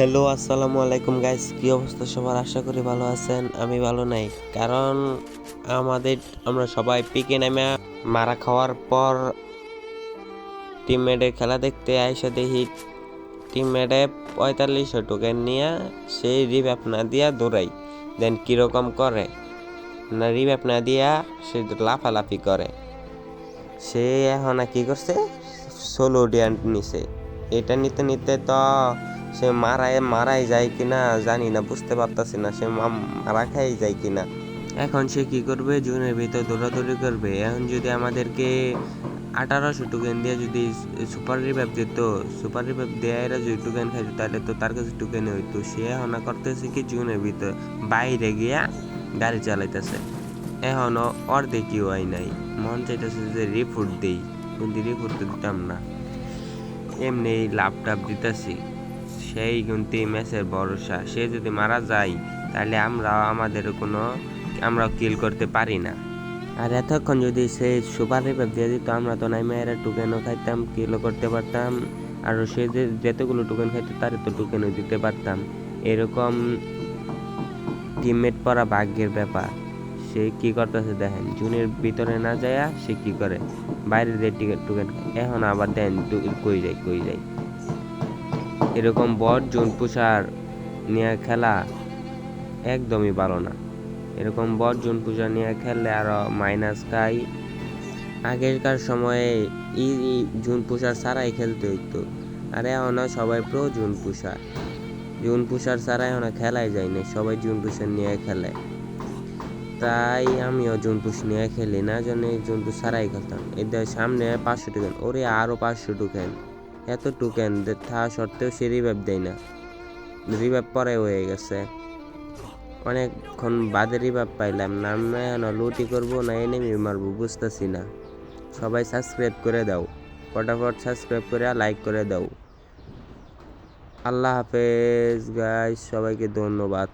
Hello, আসসালামু আলাইকুম guys কি অবস্থা সবার? আশা করি ভালো আছেন, আমি ভালো নাই। কারণ আমাদের, আমরা সবাই পিকে নামে মারা খাওয়ার পর টিমমেটের খেলা দেখতে আইসা দেখি টিমমেটে পঁয়তাল্লিশশো টোকেন নিয়ে সেই রিভ্যাপ না দিয়া দৌড়াই দেন কীরকম করে? না রিভ্যাপ না দিয়া সে লাফালাফি করে। সে এখন কি করছে? সোলো ডিয়ান্ট নিছে। এটা নিতে নিতে তো সে মারাই মারাই যায় কিনা জানি না, বুঝতে পারতাছি না, সে মারা খাই যায় কিনা। এখন সে কি করবে? জুনের ভিতর দৌড়াদৌড়ি করবে। এখন যদি আমাদেরকে আঠারোশো টোকেন দিয়ে যদি সুপার রিভাইভ দিত সুপার রিভাইভ দেয়া এরা যদি টোকেন খাইতো, তাহলে তো তার কাছে টোকেন হইতো। সে এখন করতেছে কি? জুনের ভিতর বাইরে গিয়া গাড়ি চালাইতেছে। এখনও অর্ধেকই হয় নাই। মন চাইতেছে যে রিপোর্ট দেই। কিন্তু রিপোর্ট তো দিতাম না। এমনি লাপটাপ দিতেছি। সেই কিন্তু ম্যাচের ভরসা। সে যদি মারা যায়, তাহলে আমরা, আমাদের কোনো, আমরা কিল করতে পারি না। আর এতক্ষণ যদি সে সুপার রিভাইভ দিয়ে দিত, আমরা তো নাই মেয়েরা টুকেনও খাইতাম, কিলও করতে পারতাম। আর সে যে, যতগুলো টোকেন খাইতো তার তো টোকেনও দিতে পারতাম। এরকম টিমমেট পড়া ভাগ্যের ব্যাপার। সে কি করতেছে দেখেন, জুনের ভিতরে না যায় সে কি করে? বাইরে দিয়ে টিকিট টোকেন এখন আবার দেন, কই যায় কই যায়। এরকম বট জুন পুষার নিয়ে খেলা একদমই ভালো না। এরকম বট জুন পূজা নিয়ে খেললে আরও মাইনাস খাই। আগেরকার সময়ে ই, ই- জুন পুষার ছাড়াই খেলতে হইতো। আর এখন সবাই প্রো জুন পুষার জুন পুষার ছাড়া এখন খেলাই যায় না, সবাই জুন পুষার নিয়ে খেলে। তাই আমিও জুন পুষ নিয়ে খেলি, না জন্য জুন পুষ ছাড়াই খেলতাম। এদের সামনে পাঁচশো টোকেন ওরে আরও পাঁচশো টোকেন এত টোকেন থাকা সত্ত্বেও সে রিভাইভ দেয় না। রিভাইভ পরে হয়ে গেছে। অনেকক্ষণ বাদে রিভাইভ পাইলাম না আমরা এখন লুটি করব না এনেমি মারবো বুঝতেছি না। সবাই সাবস্ক্রাইব করে দাও ফটাফট সাবস্ক্রাইব করে লাইক করে দাও। আল্লাহ হাফেজ গাইস সবাইকে ধন্যবাদ।